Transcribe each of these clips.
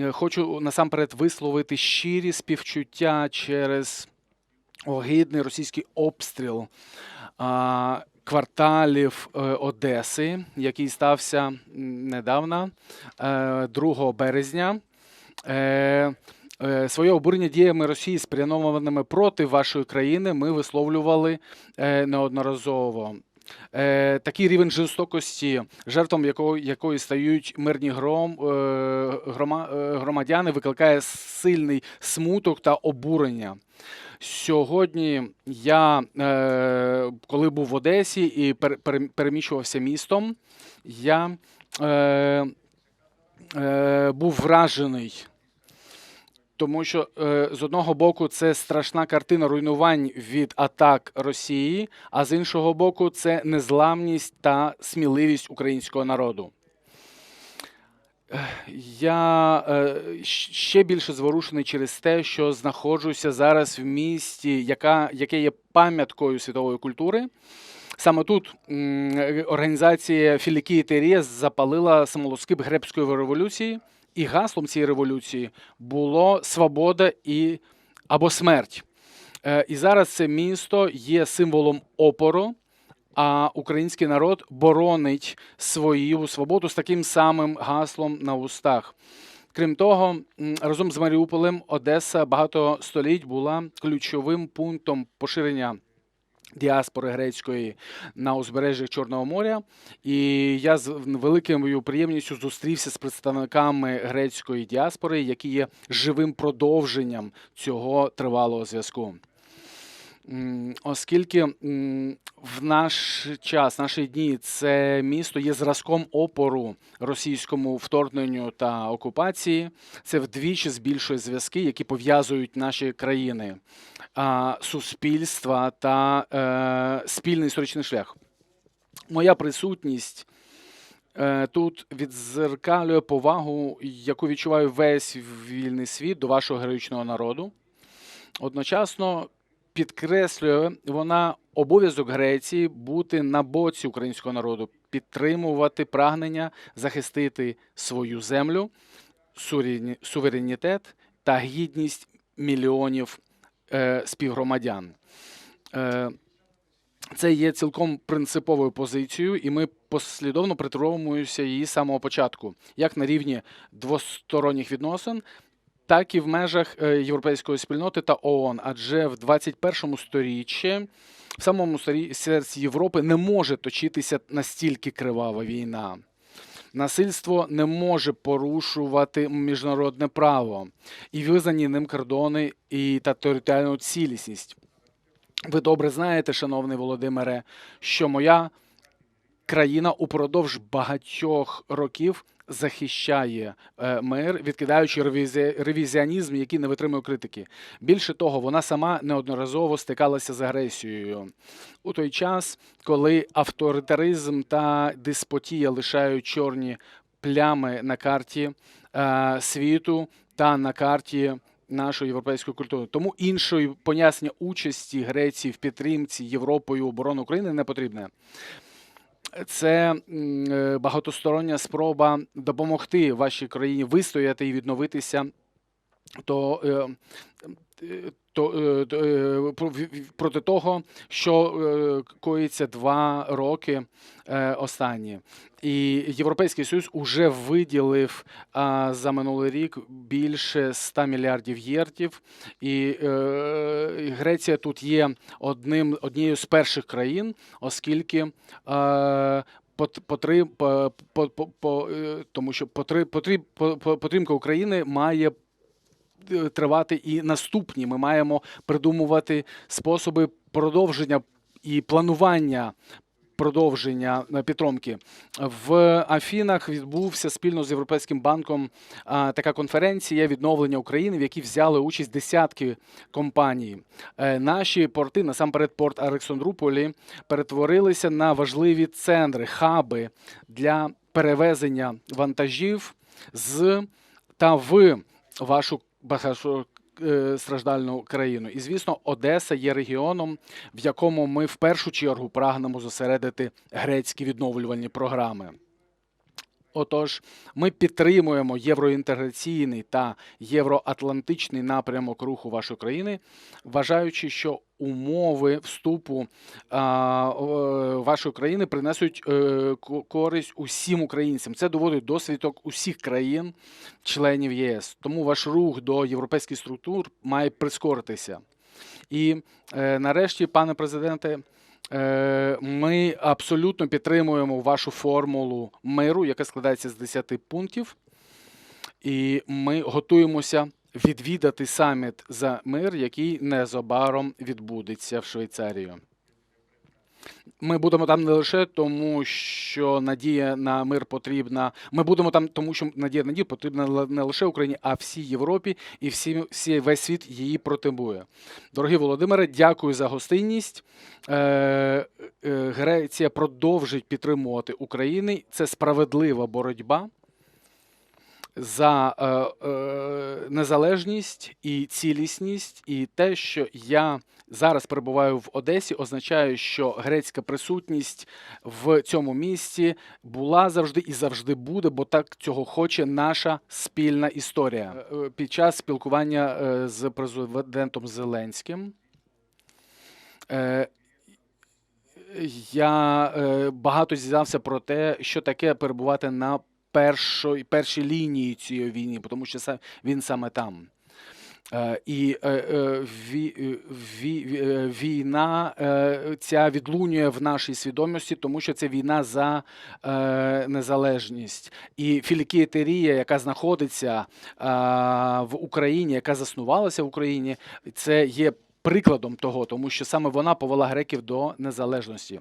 е, хочу насамперед висловити щирі співчуття через огидний російський обстріл кварталів е, Одеси, який стався недавно, е, 2 березня. Е, е, Своє обурення діями Росії, спрямованими проти вашої країни, ми висловлювали неодноразово. Е, Такий рівень жорстокості, жертвам якої, якої стають мирні гром, е, грома, е, громадяни, викликає сильний смуток та обурення. Сьогодні я, е, коли був в Одесі і пер, пере- переміщувався містом, я е, е, був вражений. Тому що е, з одного боку це страшна картина руйнувань від атак Росії, а з іншого боку, це незламність та сміливість українського народу. Я е, ще більше зворушений через те, що знаходжуся зараз в місті, яка, яке є пам'яткою світової культури. Саме тут е, організація Філікії Терія запалила самолоскип гребської революції, і гаслом цієї революції було свобода і або смерть. Е, І зараз це місто є символом опору, а український народ боронить свою свободу з таким самим гаслом на устах. Крім того, разом з Маріуполем Одеса багато століть була ключовим пунктом поширення діаспори грецької на узбережжях Чорного моря. І я з великою приємністю зустрівся з представниками грецької діаспори, які є живим продовженням цього тривалого зв'язку. Оскільки в наш час, наші дні, це місто є зразком опору російському вторгненню та окупації, це вдвічі збільшує зв'язки, які пов'язують наші країни, суспільства та е, спільний історичний шлях. Моя присутність е, тут відзеркалює повагу, яку відчуває весь вільний світ до вашого героїчного народу. Одночасно підкреслює вона обов'язок Греції бути на боці українського народу, підтримувати прагнення захистити свою землю, суверенітет та гідність мільйонів е, співгромадян. Е, це є цілком принциповою позицією, і ми послідовно притримуємося її з самого початку, як на рівні двосторонніх відносин, так і в межах е, європейської спільноти та ООН. Адже в 21 сторіччі в самому серці Європи не може точитися настільки кривава війна. Насильство не може порушувати міжнародне право і визнані ним кордони і та територіальну цілісність. Ви добре знаєте, шановний Володимире, що моя країна упродовж багатьох років захищає е, мир, відкидаючи ревізі- ревізіонізм, який не витримує критики. Більше того, вона сама неодноразово стикалася з агресією у той час, коли авторитаризм та диспотія лишають чорні плями на карті е, світу та на карті нашої європейської культури. Тому іншої пояснення участі Греції в підтримці Європою оборони України не потрібне. Це е, багатостороння спроба допомогти вашій країні вистояти і відновитися. То, е, е, то, е, е, проти того, що е, коїться два роки останні. І Європейський Союз уже виділив а, за минулий рік більше 100 мільярдів єртів. І е, Греція тут є одним, однією з перших країн, оскільки е, пот- потри, по, по, по, тому що потри, потріб, по, по- підтримка України має тривати і наступні. Ми маємо придумувати способи продовження і планування продовження е, підтримки. В Афінах відбувся спільно з Європейським банком така конференція відновлення України, в якій взяли участь десятки компаній. Е, Наші порти, насамперед порт Олександрополі, перетворилися на важливі центри, хаби для перевезення вантажів з та в вашу багатостраждальну країну. І звісно, Одеса є регіоном, в якому ми в першу чергу прагнемо зосередити грецькі відновлювальні програми. Отож, ми підтримуємо євроінтеграційний та євроатлантичний напрямок руху вашої країни, вважаючи, що умови вступу а, е, вашої країни принесуть е, користь усім українцям. Це доводить досвідок усіх країн, членів ЄС. Тому ваш рух до європейських структур має прискоритися. І е, нарешті, пане президенте, е, ми абсолютно підтримуємо вашу формулу миру, яка складається з 10 пунктів. І ми готуємося відвідати саміт за мир, який незабаром відбудеться в Швейцарії. Ми будемо там не лише тому, що надія на мир потрібна. Ми будемо там, тому що надія на мир потрібна не лише Україні, а всій Європі і всі, всі весь світ її протимує. Дорогі Володимире, дякую за гостинність. Е, е, Греція продовжить підтримувати Україну. Це справедлива боротьба за е, е, незалежність і цілісність, і те, що я зараз перебуваю в Одесі, означає, що грецька присутність в цьому місті була завжди і завжди буде, бо так цього хоче наша спільна історія. Е, е, Під час спілкування е, з президентом Зеленським. е, Я багато зізнався про те, що таке перебувати на першої, першій лінії цієї війни, тому що він саме там. Е, І е, е, ві, ві, ві- війна ця відлунює в нашій свідомості, тому що це війна за незалежність. І Філікієтерія, яка знаходиться в Україні, яка заснувалася в Україні, це є прикладом того, тому що саме вона повела греків до незалежності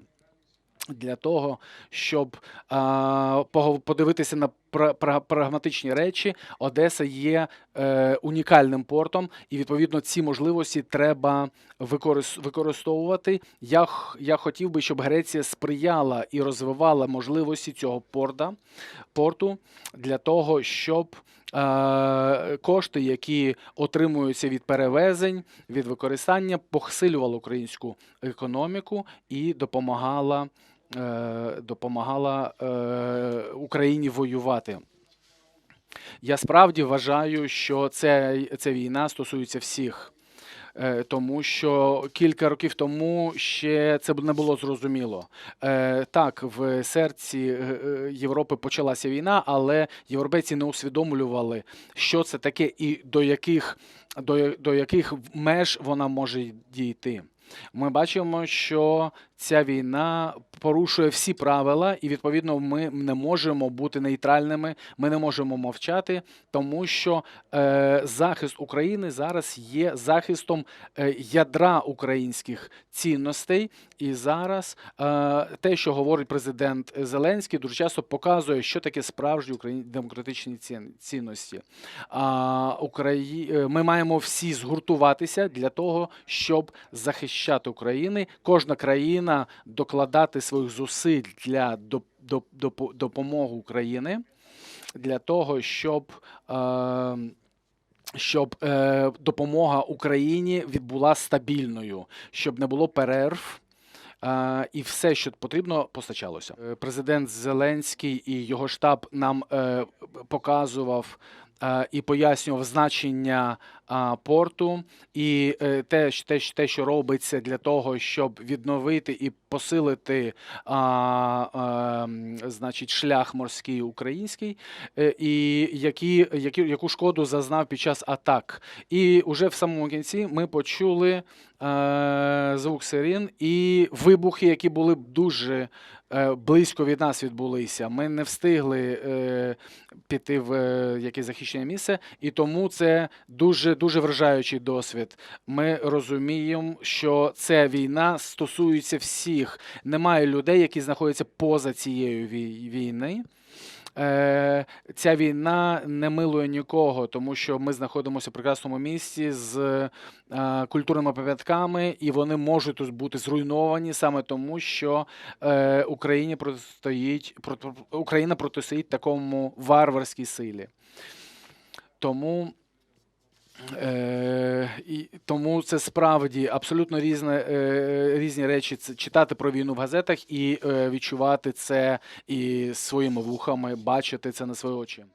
для того, щоб а, подивитися на пра- пра- прагматичні речі, Одеса є е, унікальним портом, і відповідно ці можливості треба викорис- використовувати. Я, я хотів би, щоб Греція сприяла і розвивала можливості цього порта, порту для того, щоб е, кошти, які отримуються від перевезень, від використання, посилювали українську економіку і допомагала, допомагала е, Україні воювати. Я справді вважаю, що це, ця війна стосується всіх. Е, Тому що кілька років тому ще це не було зрозуміло. Е, Так, в серці е, е, Європи почалася війна, але європейці не усвідомлювали, що це таке і до яких, до, до яких меж вона може дійти. Ми бачимо, що ця війна порушує всі правила, і відповідно ми не можемо бути нейтральними, ми не можемо мовчати, тому що е, захист України зараз є захистом е, ядра українських цінностей. І зараз е, те, що говорить президент Зеленський, дуже часто показує, що таке справжні україн... демократичні цінності. А, Украї... е, Ми маємо всі згуртуватися для того, щоб захищати Україну. Кожна країна докладати своїх зусиль для доп... доп... доп... допомоги України для того, щоб. Е... Щоб е, допомога Україні відбула стабільною, щоб не було перерв, е, і все, що потрібно, постачалося. Президент Зеленський і його штаб нам показував і пояснював значення порту, і е, те, те, те, що робиться для того, щоб відновити і посилити а, а, значить, шлях морський український, е, і які, які, яку шкоду зазнав під час атак. І уже в самому кінці ми почули е, звук сирен і вибухи, які були дуже близько від нас відбулися. Ми не встигли е, піти в е, якесь захищене місце, і тому це дуже дуже вражаючий досвід. Ми розуміємо, що ця війна стосується всіх. Немає людей, які знаходяться поза цією вій- війни. Е, ця війна не милує нікого, тому що ми знаходимося в прекрасному місці з е, культурними пам'ятками, і вони можуть тут бути зруйновані саме тому, що е, Україні протистоїть проти- Україна протистоїть такому варварській силі. Тому і тому це справді абсолютно різне, е, різні речі. Це читати про війну в газетах і е, відчувати це і своїми вухами, бачити це на свої очі.